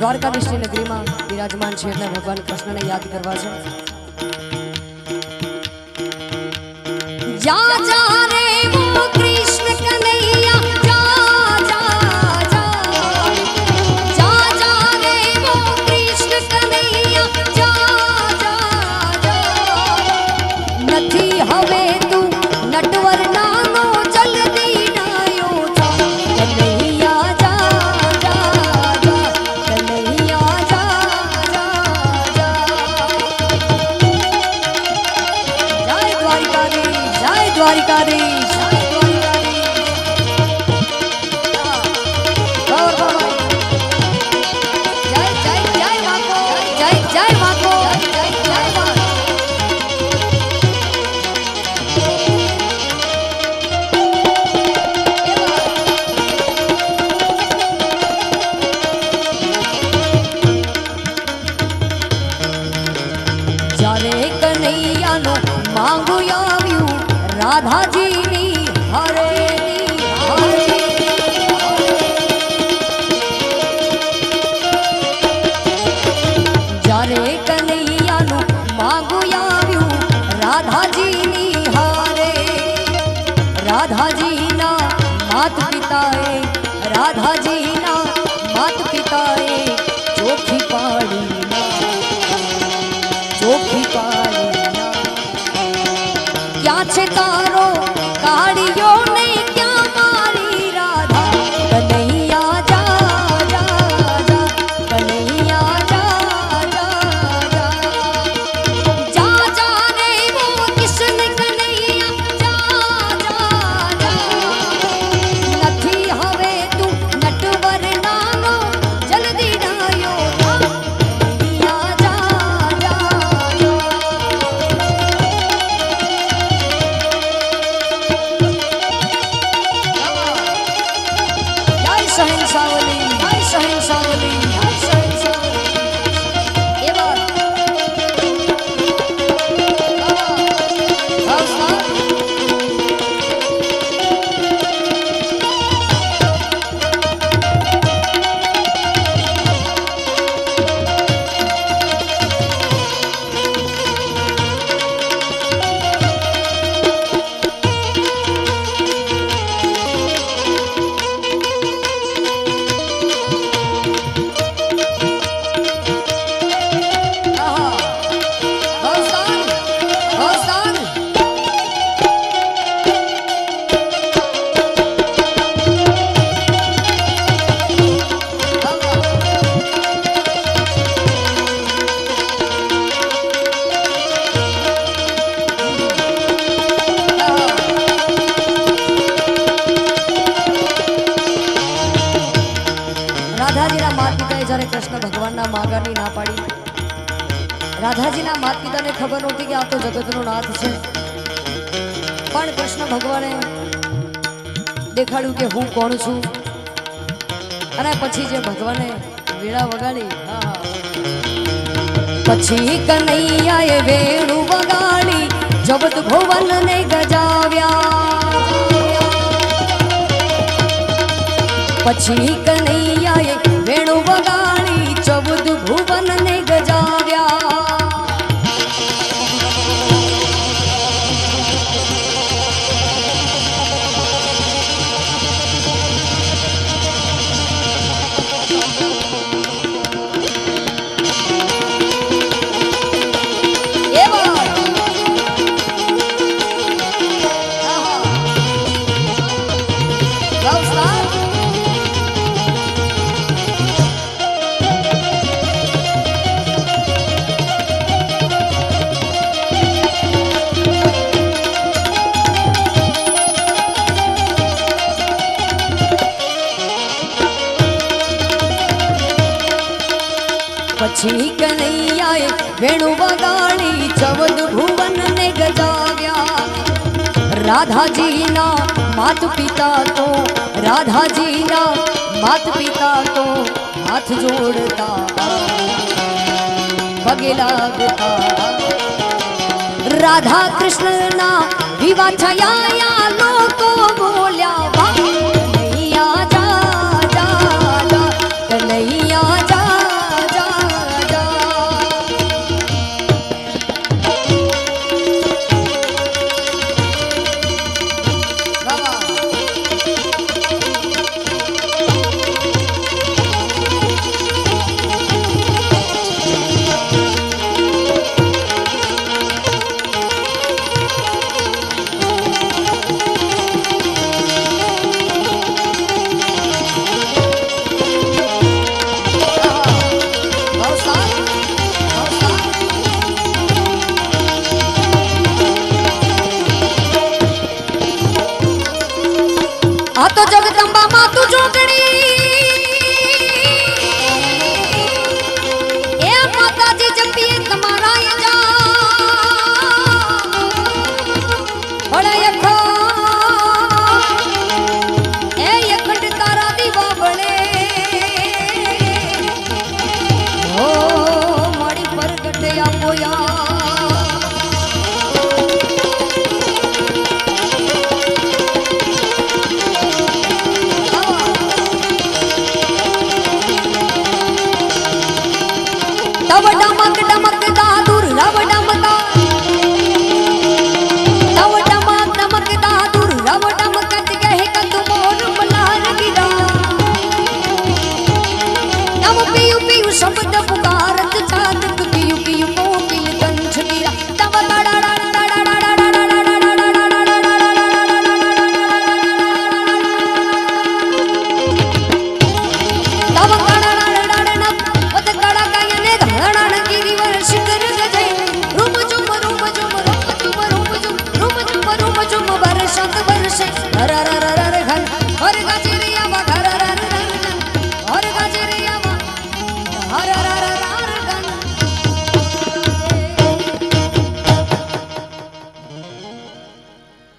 દ્વારકાધીશની નગરીમાં બિરાજમાન છે એટલે ભગવાન કૃષ્ણને યાદ કરવા છે. જા રાધાજીની હરે જ્યારે કનૈયાનું માંગુ આવ્યું રાધાજીની હારે રાધાજીના માત પિતાએ રાધાજીના માત પિતાએ ચોખી પાડી ચોખી પાડી ક્યાં છે તારો i ay sa hinsay ભગવાનના માગાની ના પાડી. રાધાજીના માતા પિતાને ખબર નહોતી કે આ તો જગતનો નાથ છે. પણ કૃષ્ણ ભગવાને દેખાડ્યું કે હું કોણ છું? અને પછી જે ભગવાને વેળા વગાડી. પછી કનૈયાએ વેણુ વગાડી, જગત ભુવનને ગજાવ્યા. પછી કનૈયાએ પછી કનૈયાએ વેણુ વગાડી ચૌદ ભુવનને ગજાવ્યા. રાધાજીના માત પિતા તો, રાધાજીના માત પિતા તો હાથ જોડતા. પગે લાગતા. રાધા કૃષ્ણના વિવાહ થયા આ તો જગદંબા માં તું જોગણી એ માતાજી જપીએ તમારા Oh, yeah. டம டமக்கு டமக்கு